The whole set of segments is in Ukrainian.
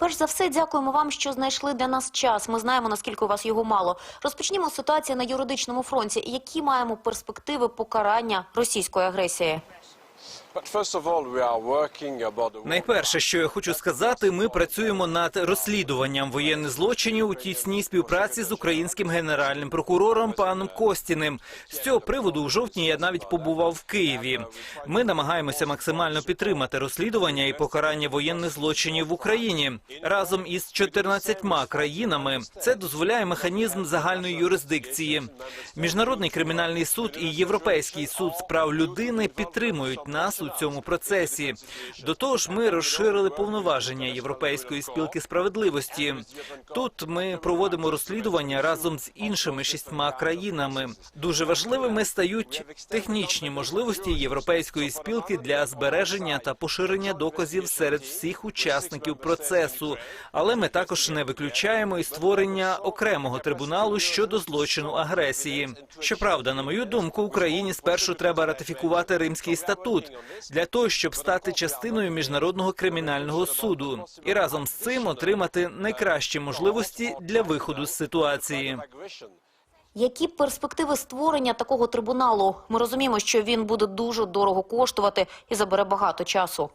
Перш за все, дякуємо вам, що знайшли для нас час. Ми знаємо, наскільки у вас його мало. Розпочнімо з ситуації на юридичному фронті. Які маємо перспективи покарання російської агресії? Найперше, що я хочу сказати, ми працюємо над розслідуванням воєнних злочинів у тісній співпраці з українським генеральним прокурором паном Костіним. З цього приводу у жовтні я навіть побував в Києві. Ми намагаємося максимально підтримати розслідування і покарання воєнних злочинів в Україні разом із 14 країнами. Це дозволяє механізм загальної юрисдикції. Міжнародний кримінальний суд і Європейський суд з прав людини підтримують нас у цьому процесі. До того ж, ми розширили повноваження Європейської спілки справедливості. Тут ми проводимо розслідування разом з іншими шістьма країнами. Дуже важливими стають технічні можливості Європейської спілки для збереження та поширення доказів серед всіх учасників процесу. Але ми також не виключаємо і створення окремого трибуналу щодо злочину агресії. Щоправда, на мою думку, Україні спершу треба ратифікувати Римський статут для того, щоб стати частиною міжнародного кримінального суду, і разом з цим отримати найкращі можливості для виходу з ситуації. Які перспективи створення такого трибуналу? Ми розуміємо, що він буде дуже дорого коштувати і забере багато часу.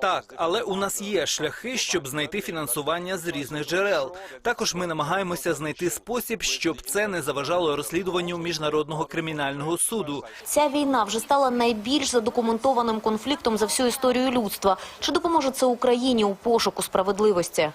Так, але у нас є шляхи, щоб знайти фінансування з різних джерел. Також ми намагаємося знайти спосіб, щоб це не заважало розслідуванню міжнародного кримінального суду. Ця війна вже стала найбільш задокументованим конфліктом за всю історію людства. Чи допоможе це Україні у пошуку справедливості?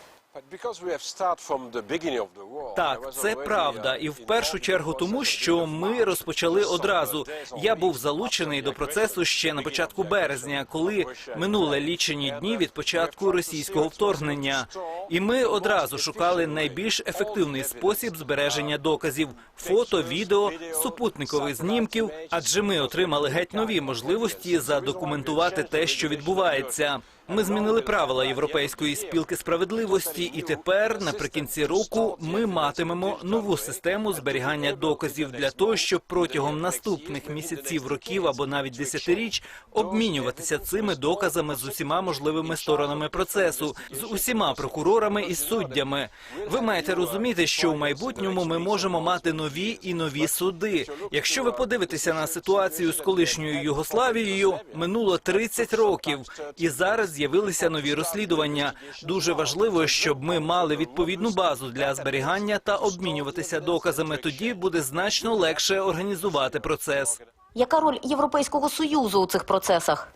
Так, це правда, uh, і в першу чергу тому, що ми розпочали одразу. Я був залучений до процесу ще на початку березня, коли минули лічені дні від початку російського вторгнення. І ми одразу шукали найбільш ефективний спосіб збереження доказів: фото, відео, супутникових знімків. Адже ми отримали геть нові можливості задокументувати те, що відбувається. Ми змінили правила Європейської спілки справедливості, і тепер, наприкінці року, ми матимемо нову систему зберігання доказів для того, щоб протягом наступних місяців, років або навіть десятиріч обмінюватися цими доказами з усіма можливими сторонами процесу, з усіма прокурорами і суддями. Ви маєте розуміти, що в майбутньому ми можемо мати нові і нові суди. Якщо ви подивитеся на ситуацію з колишньою Югославією, минуло 30 років, і зараз з'явилися нові розслідування. Дуже важливо, щоб ми мали відповідну базу для зберігання та обмінюватися доказами. Тоді буде значно легше організувати процес. Яка роль Європейського союзу у цих процесах?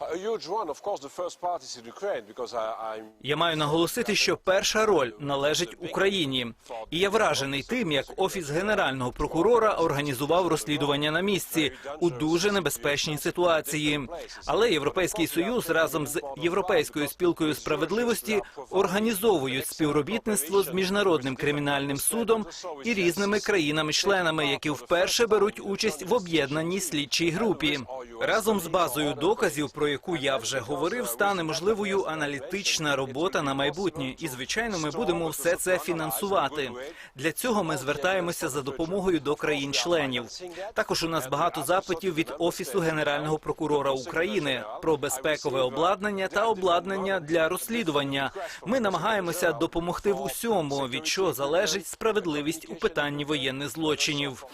Я маю наголосити, що перша роль належить Україні, і я вражений тим, як офіс генерального прокурора організував розслідування на місці у дуже небезпечній ситуації. Але Європейський союз разом з Європейською спілкою справедливості організовують співробітництво з міжнародним кримінальним судом і різними країнами-членами, які вперше беруть участь в об'єднаній слідчій групі. Разом з базою доказів, про яку я вже говорив, стане можливою аналітична робота на майбутнє. І звичайно, ми будемо все це фінансувати. Для цього ми звертаємося за допомогою до країн-членів. Також у нас багато запитів від офісу генерального прокурора України про безпекове обладнання та обладнання для розслідування. Ми намагаємося допомогти в усьому, від чого залежить справедливість у питанні воєнних злочинів.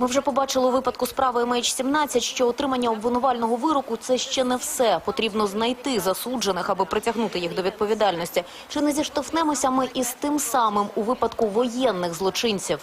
Ми вже побачили у випадку справи МХ-17, що отримання обвинувального вироку – це ще не все. Потрібно знайти засуджених, аби притягнути їх до відповідальності. Чи не зіштовхнемося ми із тим самим у випадку воєнних злочинців?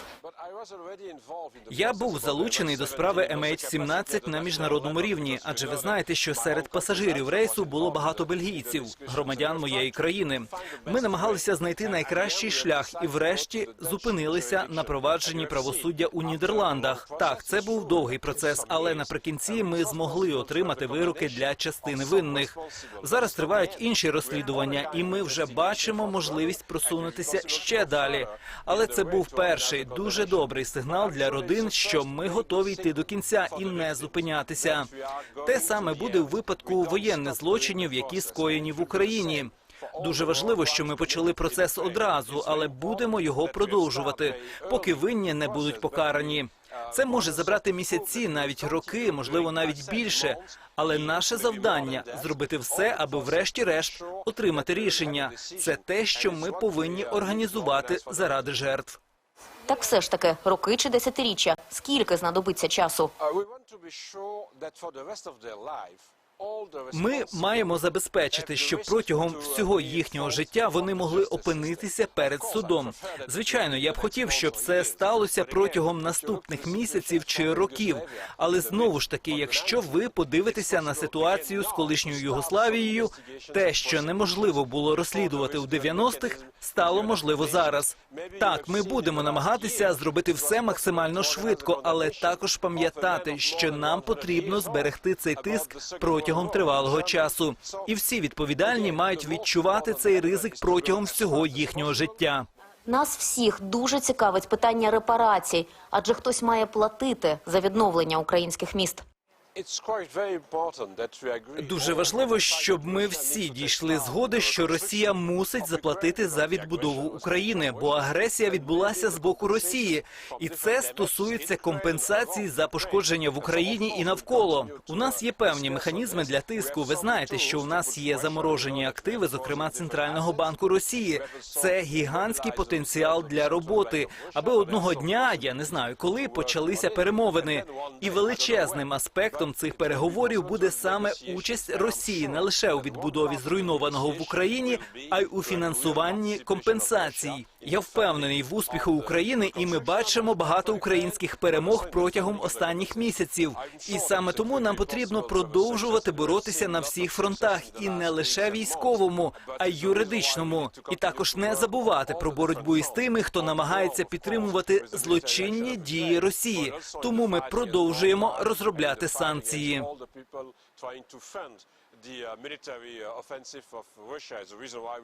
Я був залучений до справи MH17 на міжнародному рівні, адже ви знаєте, що серед пасажирів рейсу було багато бельгійців, громадян моєї країни. Ми намагалися знайти найкращий шлях і, врешті, зупинилися на провадженні правосуддя у Нідерландах. Так, це був довгий процес, але наприкінці ми змогли отримати вироки для частини винних. Зараз тривають інші розслідування, і ми вже бачимо можливість просунутися ще далі. Але це був перший дуже добрий сигнал для родин, що ми готові йти до кінця і не зупинятися. Те саме буде в випадку воєнних злочинів, які скоєні в Україні. Дуже важливо, що ми почали процес одразу, але будемо його продовжувати, поки винні не будуть покарані. Це може забрати місяці, навіть роки, можливо, навіть більше. Але наше завдання зробити все, аби врешті-решт отримати рішення. Це те, що ми повинні організувати заради жертв. Так все ж таки, роки чи десятиріччя. Скільки знадобиться часу? Ми маємо забезпечити, щоб протягом всього їхнього життя вони могли опинитися перед судом. Звичайно, я б хотів, щоб це сталося протягом наступних місяців чи років. Але знову ж таки, якщо ви подивитеся на ситуацію з колишньою Югославією, те, що неможливо було розслідувати у 90-х, стало можливо зараз. Так, ми будемо намагатися зробити все максимально швидко, але також пам'ятати, що нам потрібно зберегти цей тиск протягом тривалого часу. І всі відповідальні мають відчувати цей ризик протягом всього їхнього життя. Нас всіх дуже цікавить питання репарацій, адже хтось має платити за відновлення українських міст. Дуже важливо, щоб ми всі дійшли згоди, що Росія мусить заплатити за відбудову України, бо агресія відбулася з боку Росії, і це стосується компенсації за пошкодження в Україні і навколо. У нас є певні механізми для тиску. Ви знаєте, що у нас є заморожені активи, зокрема центрального банку Росії. Це гігантський потенціал для роботи, аби одного дня, я не знаю коли, почалися перемовини. І величезним аспектом цих переговорів буде саме участь Росії не лише у відбудові зруйнованого в Україні, а й у фінансуванні компенсацій. Я впевнений в успіху України, і ми бачимо багато українських перемог протягом останніх місяців. І саме тому нам потрібно продовжувати боротися на всіх фронтах, і не лише військовому, а й юридичному. І також не забувати про боротьбу із тими, хто намагається підтримувати злочинні дії Росії. Тому ми продовжуємо розробляти санкції. trying to fund the uh, military uh, offensive of Russia is the reason why